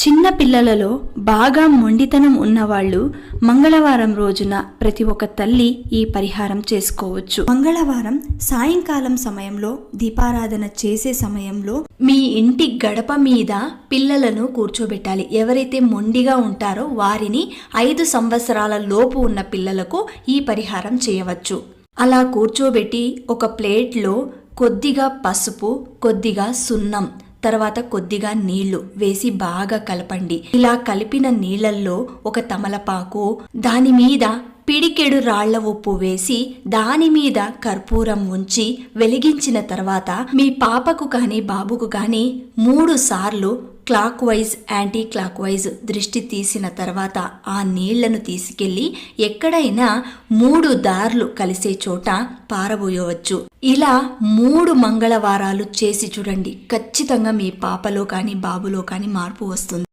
చిన్న పిల్లలలో బాగా మొండితనం ఉన్నవాళ్ళు మంగళవారం రోజున ప్రతి ఒక్క తల్లి ఈ పరిహారం చేసుకోవచ్చు. మంగళవారం సాయంకాలం సమయంలో దీపారాధన చేసే సమయంలో మీ ఇంటి గడప మీద పిల్లలను కూర్చోబెట్టాలి. ఎవరైతే మొండిగా ఉంటారో వారిని ఐదు సంవత్సరాల లోపు ఉన్న పిల్లలకు ఈ పరిహారం చేయవచ్చు. అలా కూర్చోబెట్టి ఒక ప్లేట్లో కొద్దిగా పసుపు కొద్దిగా సున్నం తర్వాత కొద్దిగా నీళ్ళు వేసి బాగా కలపండి. ఇలా కలిపిన నీళ్ళల్లో ఒక తమలపాకు దాని మీద పిడికెడు రాళ్ళ ఉప్పు వేసి దాని మీద కర్పూరం ఉంచి వెలిగించిన తర్వాత మీ పాపకు కానీ బాబుకు కానీ మూడు సార్లు clockwise anticlockwise దృష్టి తీసిన తర్వాత ఆ నీళ్ళను తీసుకెళ్ళి ఎక్కడైనా మూడు దార్లు కలిసే చోట పారబోయవచ్చు. ఇలా మూడు మంగళవారాలు చేసి చూడండి. ఖచ్చితంగా మీ పాపలో కానీ బాబులో కానీ మార్పు వస్తుంది.